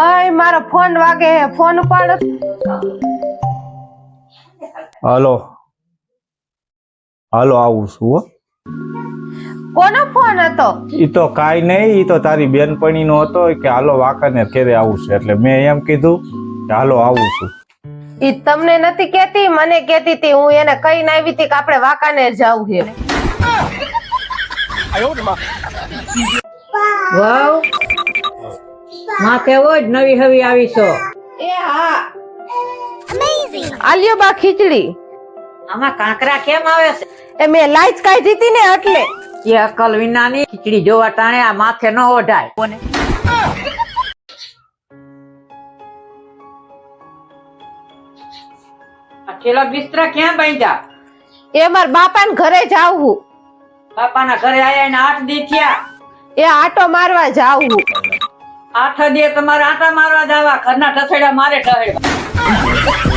અય મારો ફોન વાગે હે. ફોન ઉપાડ. હાલો. હાલો આવું છું હો. કોનો ફોન હતો? ઈ તો કાઈ નહીં ઈ તો તારી બેનપણી નો હતો કે હાલો વાકાને ઘેરે આવું છે. એટલે મેં એમ કીધું કે હાલો આવું છું. ઈ તમને નથી કેતી મને કેતી હતી હું એને કઈ ના આવી હતી કે આપણે વાંકાનેર જાવું છે. વાવ માથે હોય નવી હવી આવી છો એ હા. આલ્યો બા ખીચડી. આમાં કાંકરા કેમ આવે છે? એ મેં લાઈટ કાઢી હતી ને એટલે. એ અકલ વિનાની ખીચડી જોવા ટાણે આ માથે ન ઓઢાય. કોને? છેલ્લા બિસ્તરા ક્યાં બાંધ્યા? એ માર બાપાને ઘરે જાવું બાપાના ઘરે આયા ને આઠ દી થયા. એ આટો મારવા જાવું આઠ દે તમારે આટા મારવા જવા ઘરના ઠસેડા મારે ઠહેડવા